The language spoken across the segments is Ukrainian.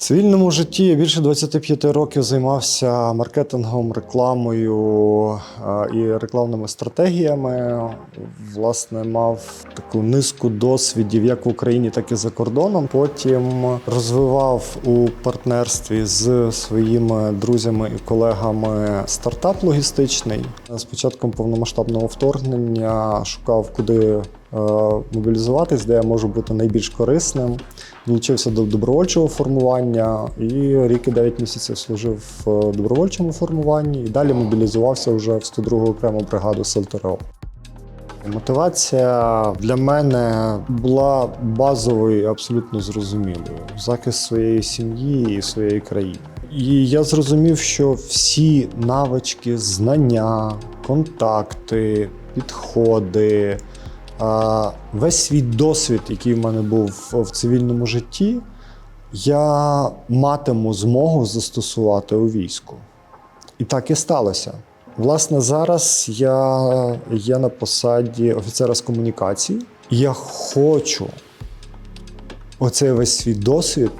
Цивільному житті я більше 25 років займався маркетингом, рекламою і рекламними стратегіями. Власне, мав таку низку досвідів як в Україні, так і за кордоном. Потім розвивав у партнерстві з своїми друзями і колегами стартап логістичний. З початком повномасштабного вторгнення шукав, куди е, мобілізуватись, де я можу бути найбільш корисним. Долучився до добровольчого формування і рік і 9 місяців служив в добровольчому формуванні і далі мобілізувався вже в 102 окрему бригаду сил ТРО. Мотивація для мене була базовою і абсолютно зрозумілою. Захист своєї сім'ї і своєї країни. І я зрозумів, що всі навички, знання, контакти, підходи, весь свій досвід, який в мене був в цивільному житті, я матиму змогу застосувати у війську. І так і сталося. Власне, зараз я є на посаді офіцера з комунікацій. І я хочу оцей весь свій досвід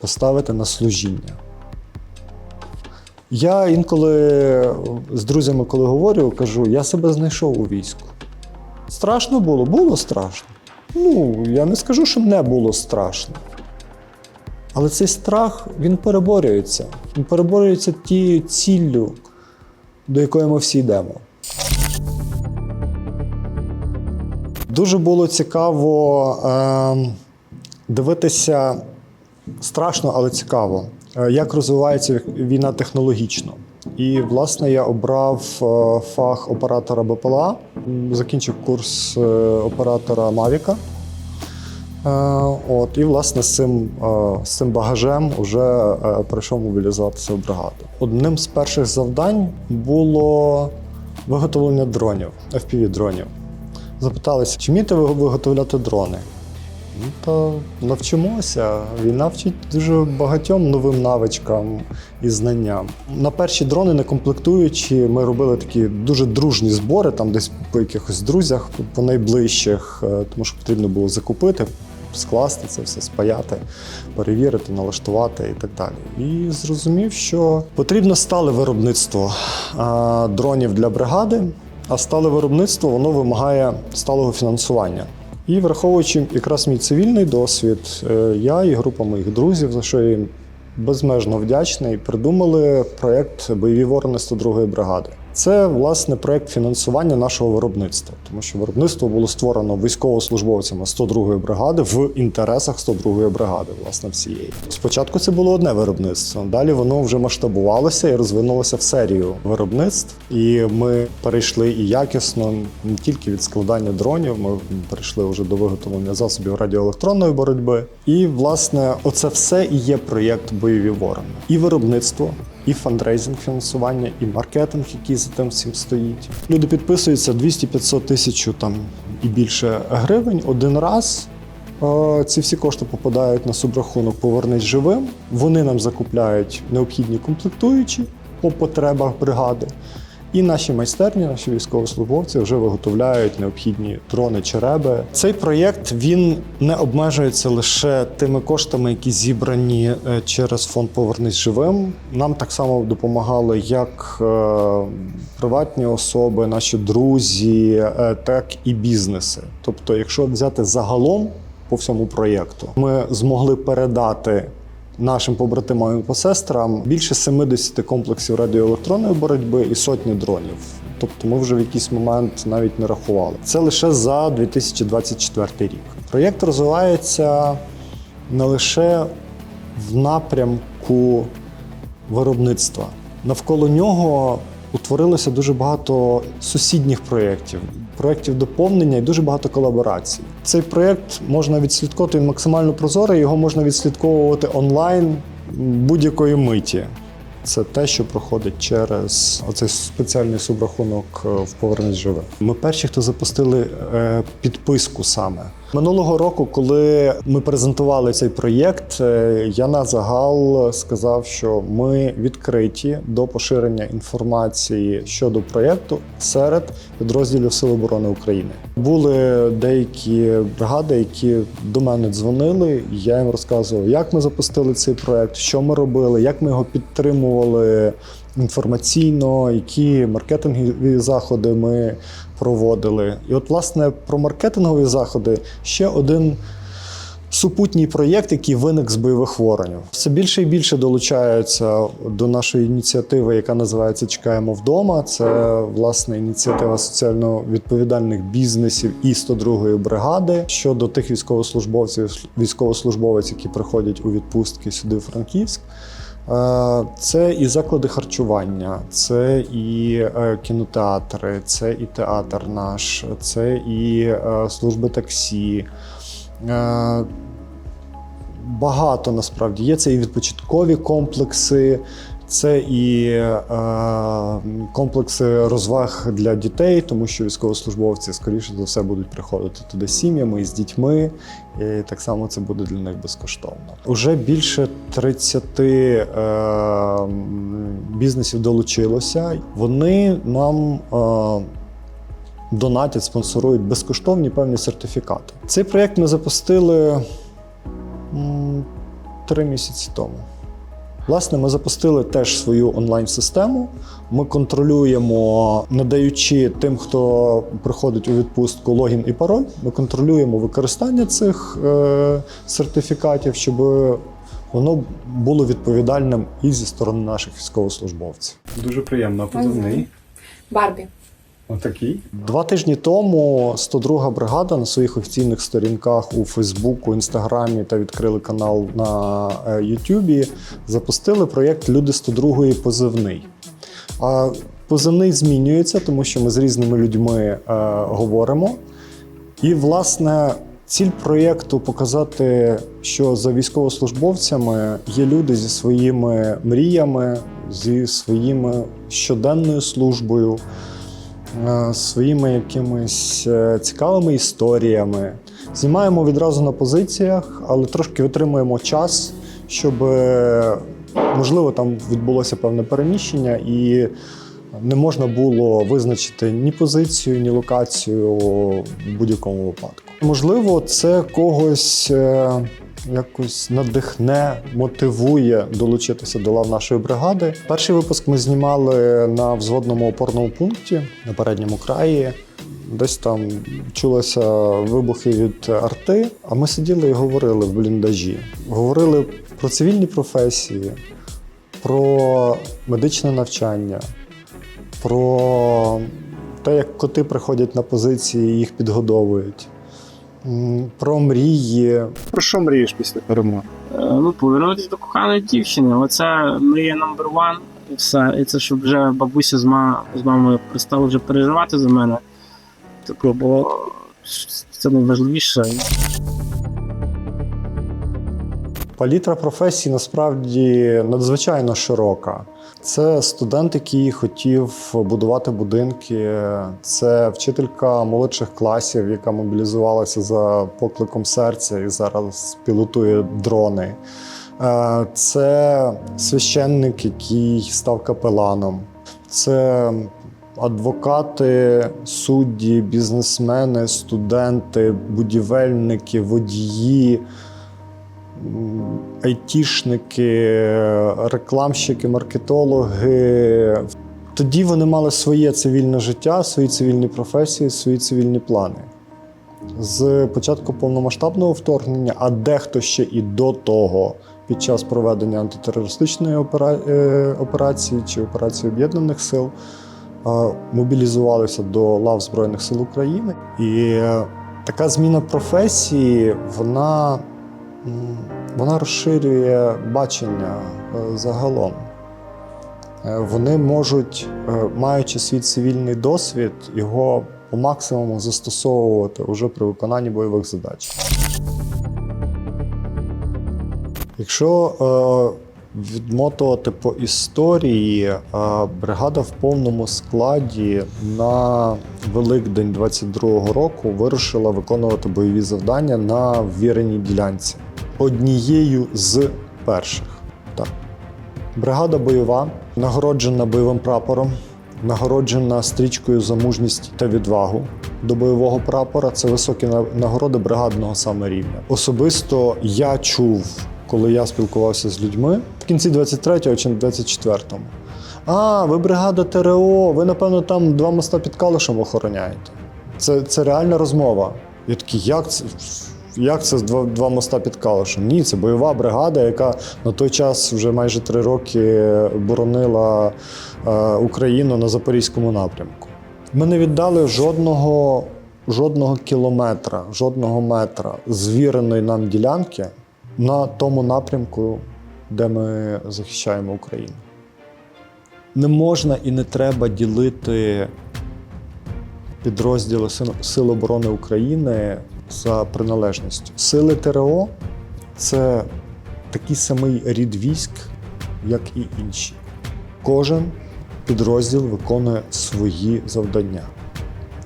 поставити на служіння. Я інколи з друзями, коли говорю, кажу, я себе знайшов у війську. Страшно було? Було страшно. Ну, я не скажу, що не було страшно. Але цей страх він переборюється. Він переборюється тією ціллю, до якої ми всі йдемо. Дуже було цікаво е, дивитися страшно, але цікаво, е, як розвивається війна технологічно. І, власне, я обрав е, фах оператора БПЛА, закінчив курс е, оператора Мавіка. Е, От, і, власне, з цим, з цим багажем вже прийшов мобілізуватися в бригаду. Одним з перших завдань було виготовлення дронів, FPV-дронів. Запиталися, чи вмієте ви виготовляти дрони? Ну, то навчимося. Війна вчить дуже багатьом новим навичкам і знанням. На перші дрони не комплектуючи, ми робили такі дуже дружні збори, там десь по якихось друзях, по найближчих, е, тому що потрібно було закупити, скласти це все, спаяти, перевірити, налаштувати і так далі. І зрозумів, що потрібно стале виробництво е, дронів для бригади, а стале виробництво воно вимагає сталого фінансування. І враховуючи якраз мій цивільний досвід, е, я і група моїх друзів, за що я їм безмежно вдячний, придумали проєкт Бойові ворони 102-ї бригади. Це власне проєкт фінансування нашого виробництва, тому що виробництво було створено військовослужбовцями 102-ї бригади в інтересах 102-ї бригади, власне, всієї. Спочатку це було одне виробництво, далі воно вже масштабувалося і розвинулося в серію виробництв. І ми перейшли і якісно не тільки від складання дронів, ми перейшли вже до виготовлення засобів радіоелектронної боротьби. І власне, оце все і є проєкт бойові ворони. І виробництво, і фандрейзинг фінансування, і маркетинг, який за тим всім стоїть. Люди підписуються 200-500 тисяч там і більше гривень один раз. Ці всі кошти попадають на субрахунок Повернись живим. Вони нам закупляють необхідні комплектуючі по потребах бригади. І наші майстерні, наші військовослужбовці вже виготовляють необхідні дрони череби. Цей проєкт він не обмежується лише тими коштами, які зібрані е, через фонд Повернись живим. Нам так само допомагали як е, приватні особи, наші друзі, е, так і бізнеси. Тобто, якщо взяти загалом по всьому проєкту, ми змогли передати нашим побратимам і посестрам більше 70 комплексів радіоелектронної боротьби і сотні дронів. Тобто ми вже в якийсь момент навіть не рахували. Це лише за 2024 рік. Проєкт розвивається не лише в напрямку виробництва. Навколо нього утворилося дуже багато сусідніх проєктів, проєктів доповнення і дуже багато колаборацій. Цей проєкт можна відслідковувати максимально прозорий, його можна відслідковувати онлайн будь-якої миті. Це те, що проходить через оцей спеціальний субрахунок е, в повернись живе. Ми перші, хто запустили е, підписку саме Минулого року, коли ми презентували цей проєкт, е, я на загал сказав, що ми відкриті до поширення інформації щодо проєкту серед підрозділів Сил оборони України. Були деякі бригади, які до мене дзвонили. Я їм розказував, як ми запустили цей проєкт, що ми робили, як ми його підтримували інформаційно, які маркетингові заходи ми проводили. І от, власне, про маркетингові заходи ще один. Супутній проєкт, який виник з бойових воронів, все більше і більше долучаються до нашої ініціативи, яка називається Чекаємо вдома. Це власне ініціатива соціально відповідальних бізнесів і 102-ї бригади щодо тих військовослужбовців, військовослужбовець, які приходять у відпустки сюди в Франківськ. Е, Це і заклади харчування, це і е, кінотеатри, це і театр наш, це і е, служби таксі. Багато насправді є. Це і відпочаткові комплекси, це і е, комплекси розваг для дітей, тому що військовослужбовці, скоріше за все, будуть приходити туди з сім'ями і з дітьми. І так само це буде для них безкоштовно. Уже більше 30 е, бізнесів долучилося. Вони нам. Е, донатять, спонсорують безкоштовні певні сертифікати. Цей проєкт ми запустили три місяці тому. Власне, ми запустили теж свою онлайн-систему. Ми контролюємо, надаючи тим, хто приходить у відпустку логін і пароль. Ми контролюємо використання цих е, сертифікатів, щоб воно було відповідальним і зі сторони наших військовослужбовців. Дуже приємно, позивний? Барбі. Отакий. Два тижні тому 102 бригада на своїх офіційних сторінках у Фейсбуку, Інстаграмі та відкрили канал на е, Ютубі. Запустили проєкт Люди 102 позивний. А позивний змінюється, тому що ми з різними людьми е, говоримо. І, власне, ціль проєкту показати, що за військовослужбовцями є люди зі своїми мріями, зі своїми щоденною службою своїми якимись е, цікавими історіями. Знімаємо відразу на позиціях, але трошки витримуємо час, щоб е, можливо там відбулося певне переміщення, і не можна було визначити ні позицію, ні локацію в будь-якому випадку. Можливо, це когось. Якось надихне, мотивує долучитися до лав нашої бригади. Перший випуск ми знімали на взводному опорному пункті на передньому краї. Десь там чулися вибухи від арти, а ми сиділи і говорили в бліндажі. Говорили про цивільні професії, про медичне навчання, про те, як коти приходять на позиції і їх підгодовують, про мрії, Про що мрієш після перемоги? Е, ну, повернутися до коханої дівчини. Оце мрія номер ван. І все. І це щоб вже бабуся з, ма... з мамою перестали вже переживати за мене. Таке було це найважливіше. Палітра професій насправді надзвичайно широка. Це студент, який хотів будувати будинки, це вчителька молодших класів, яка мобілізувалася за покликом серця і зараз пілотує дрони. Е, Це священник, який став капеланом. Це адвокати, судді, бізнесмени, студенти, будівельники, водії айтішники, рекламщики, маркетологи. Тоді вони мали своє цивільне життя, свої цивільні професії, свої цивільні плани. З початку повномасштабного вторгнення, а дехто ще і до того, під час проведення антитерористичної е, операції чи операції Об'єднаних сил, е, мобілізувалися до лав Збройних сил України. І е, така зміна професії, вона вона розширює бачення е, загалом. Е, Вони можуть, е, маючи свій цивільний досвід, його по максимуму застосовувати уже при виконанні бойових задач. Якщо відмотувати по історії, бригада в повному складі на Великдень 22-го року вирушила виконувати бойові завдання на ввіреній ділянці. Однією з перших. Так. Бригада бойова, нагороджена бойовим прапором, нагороджена стрічкою за мужність та відвагу до бойового прапора. Це високі нагороди бригадного саме рівня. Особисто я чув, коли я спілкувався з людьми в кінці 23-го чи 24-му. А, ви бригада ТРО, ви, напевно, там два моста під Калишем охороняєте. Це, це реальна розмова. Я такий, як це? Як це два, два моста під Калишем? Ні, це бойова бригада, яка на той час вже майже три роки боронила е, Україну на Запорізькому напрямку. Ми не віддали жодного, жодного кілометра, жодного метра звіреної нам ділянки на тому напрямку, де ми захищаємо Україну. Не можна і не треба ділити підрозділи Сил- оборони України за приналежністю. Сили ТРО це такий самий рід військ, як і інші. Кожен підрозділ виконує свої завдання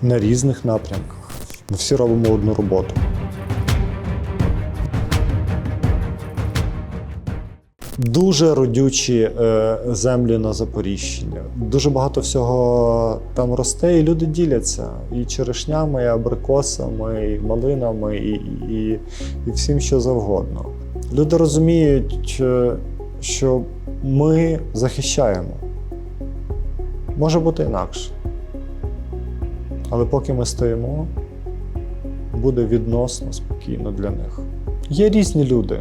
на різних напрямках. Ми всі робимо одну роботу. Дуже родючі е, землі на Запоріжчині. Дуже багато всього там росте, і люди діляться і черешнями, і абрикосами, і малинами, і, і, і всім, що завгодно. Люди розуміють, е, що ми захищаємо. Може бути інакше. Але поки ми стоїмо, буде відносно спокійно для них. Є різні люди.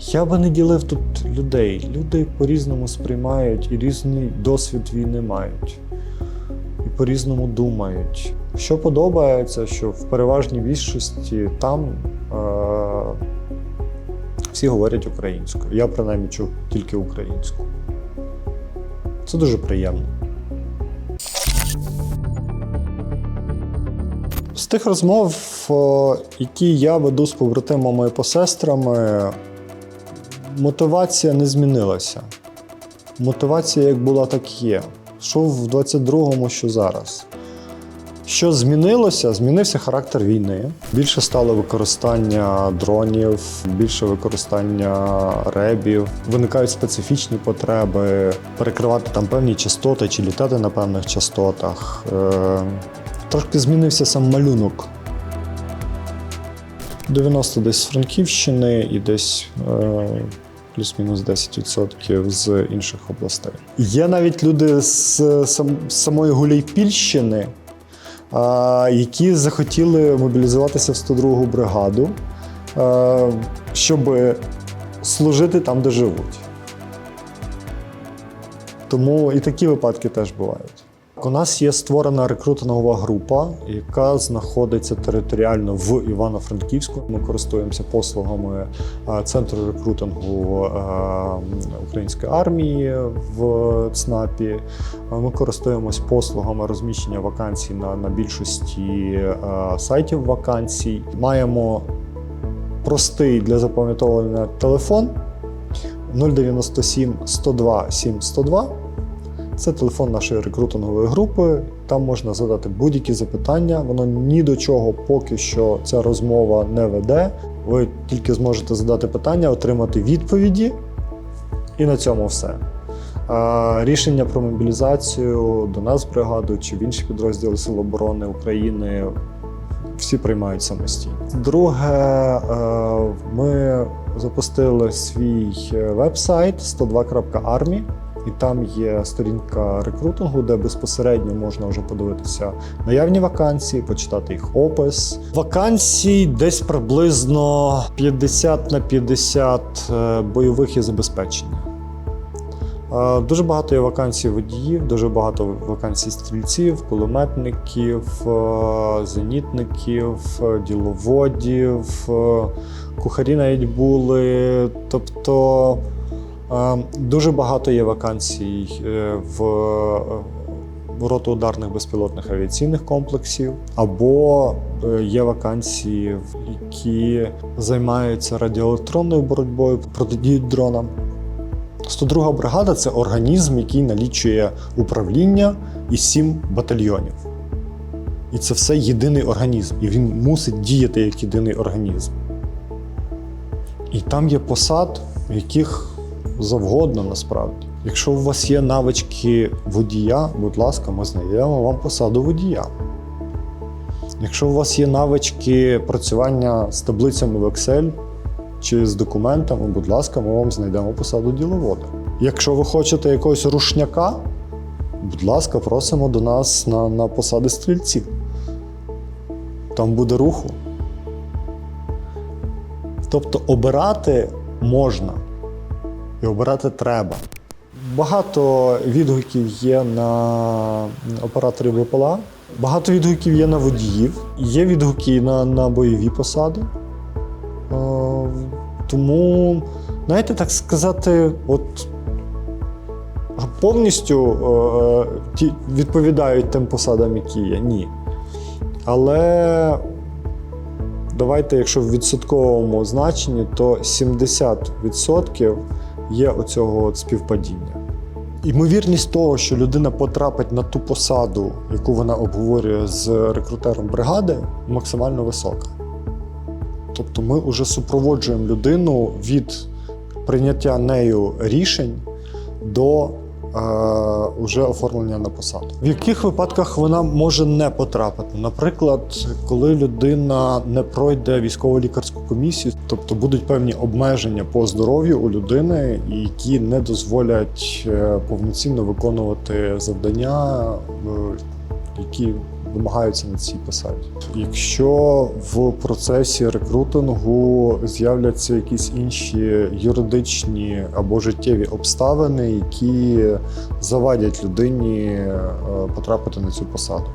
Я би не ділив тут людей. Люди по-різному сприймають і різний досвід війни мають. І по-різному думають. Що подобається, що в переважній більшості там е- всі говорять українською. Я принаймні чув тільки українську. Це дуже приємно. З тих розмов, які я веду з побратимами і посестрами, мотивація не змінилася. Мотивація як була, так є. Що в 22-му, що зараз. Що змінилося? Змінився характер війни. Більше стало використання дронів, більше використання ребів. Виникають специфічні потреби перекривати там певні частоти чи літати на певних частотах. Е, Трошки змінився сам малюнок 90 десь з Франківщини і десь е, плюс-мінус 10% з інших областей. Є навіть люди з самої Гуляйпільщини, які захотіли мобілізуватися в 102-гу бригаду, е, щоб служити там, де живуть. Тому і такі випадки теж бувають. У нас є створена рекрутингова група, яка знаходиться територіально в Івано-Франківську. Ми користуємося послугами центру рекрутингу української армії в ЦНАПі. Ми користуємось послугами розміщення вакансій на, на більшості сайтів вакансій. Маємо простий для запам'ятовування телефон 097 102 7102. Це телефон нашої рекрутингової групи. Там можна задати будь-які запитання. Воно ні до чого поки що ця розмова не веде. Ви тільки зможете задати питання, отримати відповіді, і на цьому все. Рішення про мобілізацію до нас бригаду чи в інші підрозділи Сил оборони України всі приймають самостійно. Друге, е, ми запустили свій е, веб-сайт 102.army. І там є сторінка рекрутингу, де безпосередньо можна вже подивитися наявні вакансії, почитати їх опис. Вакансій десь приблизно 50 на 50 е, бойових і забезпечення. Е, Дуже багато є вакансій водіїв, дуже багато вакансій стрільців, кулеметників, е, зенітників, діловодів, кухарі навіть були. Тобто дуже багато є вакансій е, в е, роту ударних безпілотних авіаційних комплексів, або е, є вакансії, які займаються радіоелектронною боротьбою, протидіють дронам. 102 бригада це організм, який налічує управління і сім батальйонів. І це все єдиний організм, і він мусить діяти як єдиний організм. І там є посад, в яких завгодно насправді. Якщо у вас є навички водія, будь ласка, ми знайдемо вам посаду водія. Якщо у вас є навички працювання з таблицями в Excel чи з документами, будь ласка, ми вам знайдемо посаду діловода. Якщо ви хочете якогось рушняка, будь ласка, просимо до нас на, на посади стрільців. Там буде руху. Тобто обирати можна і обирати треба. Багато відгуків є на операторів ВПЛА, багато відгуків є на водіїв, є відгуки на, на бойові посади. Е, Тому, знаєте, так сказати, от повністю е, ті відповідають тим посадам, які є. Ні. Але давайте, якщо в відсотковому значенні, то 70% є оцього співпадіння. Імовірність того, що людина потрапить на ту посаду, яку вона обговорює з рекрутером бригади, максимально висока. Тобто ми вже супроводжуємо людину від прийняття нею рішень до уже оформлення на посаду. В яких випадках вона може не потрапити? Наприклад, коли людина не пройде військово-лікарську комісію, тобто будуть певні обмеження по здоров'ю у людини, які не дозволять е, повноцінно виконувати завдання, е, які вимагаються на цій посаді. Якщо в процесі рекрутингу з'являться якісь інші юридичні або життєві обставини, які завадять людині е, потрапити на цю посаду.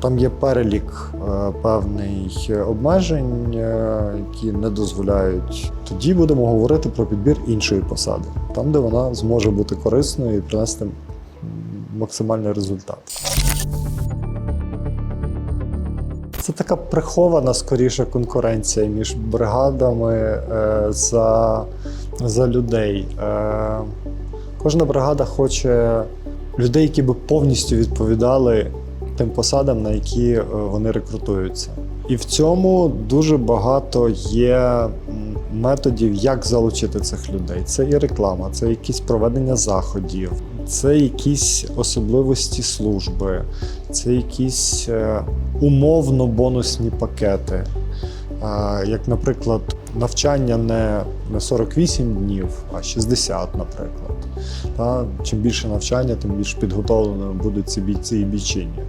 Там є перелік е, певний обмежень, е, які не дозволяють. Тоді будемо говорити про підбір іншої посади, там, де вона зможе бути корисною і принести максимальний результат. Це така прихована скоріше конкуренція між бригадами е, за, за людей. Е, кожна бригада хоче людей, які би повністю відповідали тим посадам, на які е, вони рекрутуються. І в цьому дуже багато є методів, як залучити цих людей. Це і реклама, це якісь проведення заходів, це якісь особливості служби, це якісь е, умовно бонусні пакети. Е, Як, наприклад, навчання не, не 48 днів, а 60, наприклад. Чим більше навчання, тим більш підготовленими будуть ці бійці і бійчині.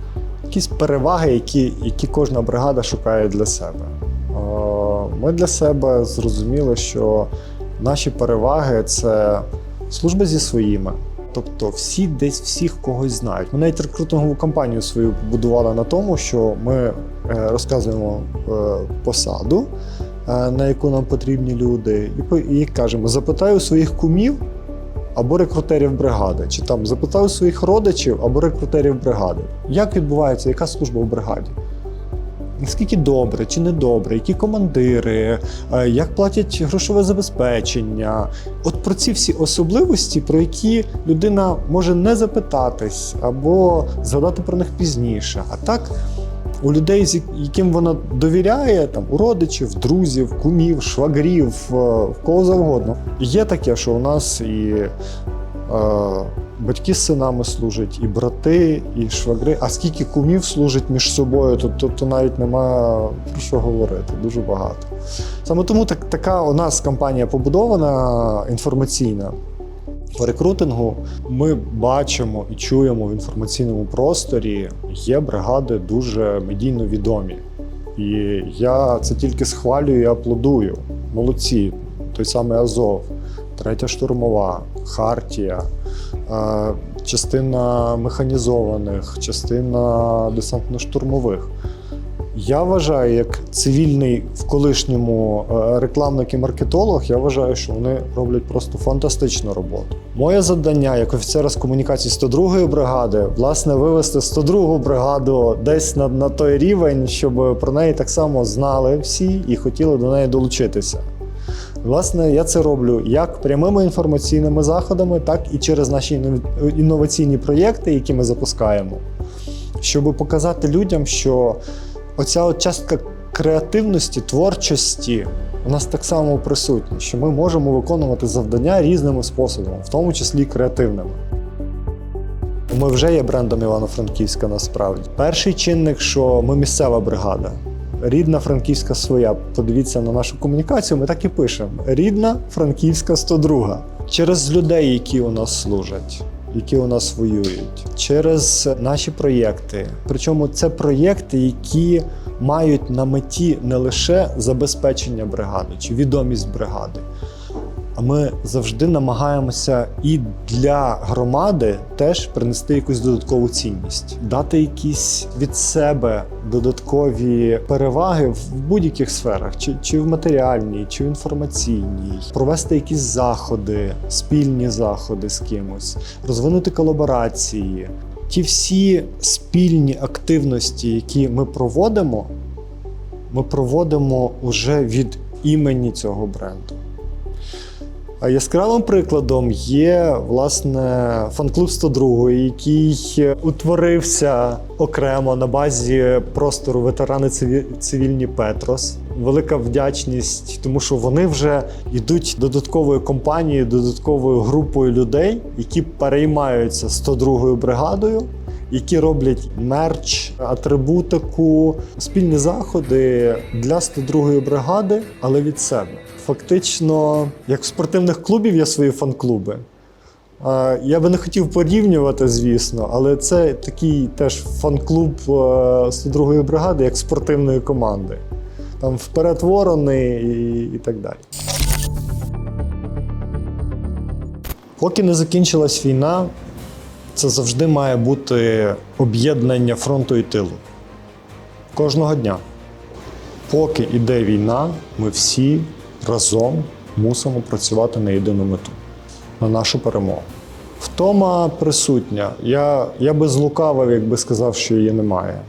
Якісь переваги, які, які кожна бригада шукає для себе. Ми для себе зрозуміли, що наші переваги це служба зі своїми. Тобто всі десь всіх когось знають. Ми навіть рекрутингову кампанію свою побудували на тому, що ми е, розказуємо е, посаду, е, на яку нам потрібні люди, і кажемо: запитай у своїх кумів або рекрутерів бригади, чи там запитай у своїх родичів або рекрутерів бригади. Як відбувається, яка служба в бригаді? Наскільки добре чи не добре, які командири, е, як платять грошове забезпечення. От про ці всі особливості, про які людина може не запитатись або згадати про них пізніше. А так, у людей, з яким вона довіряє, там у родичів, друзів, кумів, швагрів, е, в кого завгодно. Є таке, що у нас і е, батьки з синами служать, і брати, і швагри. А скільки кумів служить між собою, то, то, то навіть нема про що говорити. Дуже багато. Саме тому так, така у нас кампанія побудована інформаційна. По рекрутингу ми бачимо і чуємо в інформаційному просторі, є бригади дуже медійно відомі. І я це тільки схвалюю і аплодую. Молодці. Той самий Азов, третя штурмова, Хартія, частина механізованих, частина десантно-штурмових. Я вважаю, як цивільний в колишньому е, рекламник і маркетолог, я вважаю, що вони роблять просто фантастичну роботу. Моє завдання як офіцера з комунікації 102-ї бригади, власне, вивести 102-гу бригаду десь на, на той рівень, щоб про неї так само знали всі і хотіли до неї долучитися. Власне, я це роблю як прямими інформаційними заходами, так і через наші інноваційні проєкти, які ми запускаємо, щоб показати людям, що оця от частка креативності, творчості у нас так само присутня, що ми можемо виконувати завдання різними способами, в тому числі креативними. Ми вже є брендом Івано-Франківська насправді. Перший чинник, що ми місцева бригада. Рідна франківська своя. Подивіться на нашу комунікацію, ми так і пишемо: рідна франківська 102. Через людей, які у нас служать, які у нас воюють, через наші проєкти. Причому це проєкти, які мають на меті не лише забезпечення бригади чи відомість бригади, ми завжди намагаємося і для громади теж принести якусь додаткову цінність, дати якісь від себе додаткові переваги в будь-яких сферах, чи, чи в матеріальній, чи в інформаційній, провести якісь заходи, спільні заходи з кимось, розвинути колаборації. Ті всі спільні активності, які ми проводимо, ми проводимо уже від імені цього бренду. Яскравим прикладом є власне фан-клуб 102, який утворився окремо на базі простору ветерани цивільні Петрос. Велика вдячність, тому що вони вже йдуть додатковою компанією, додатковою групою людей, які переймаються 102 бригадою, які роблять мерч, атрибутику, спільні заходи для 102-ї бригади, але від себе. Фактично, як в спортивних клубів є свої фан-клуби. Е, Я би не хотів порівнювати, звісно, але це такий теж фан-клуб е, 102-ї бригади, як спортивної команди. Там вперед ворони і, і так далі. Поки не закінчилась війна, це завжди має бути об'єднання фронту і тилу. Кожного дня. Поки йде війна, ми всі разом мусимо працювати на єдину мету, на нашу перемогу. Втома присутня. Я, я би злукавив, якби сказав, що її немає.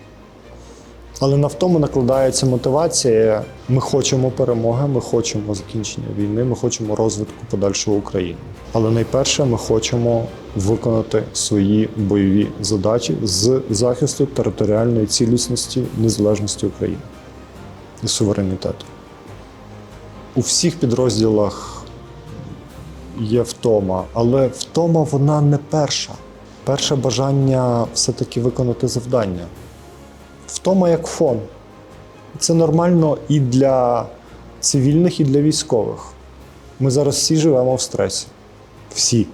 Але на втому накладається мотивація. Ми хочемо перемоги, ми хочемо закінчення війни, ми хочемо розвитку подальшого України. Але найперше ми хочемо виконати свої бойові задачі з захисту територіальної цілісності, незалежності України і суверенітету. У всіх підрозділах є втома, але втома вона не перша. Перше бажання все-таки виконати завдання. Втома як фон. Це нормально і для цивільних, і для військових. Ми зараз всі живемо в стресі. Всі.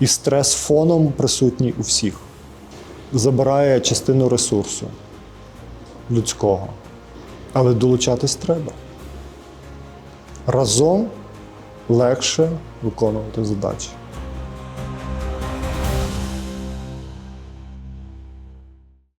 І стрес фоном присутній у всіх. Забирає частину ресурсу людського. Але долучатись треба. Разом легше виконувати задачі.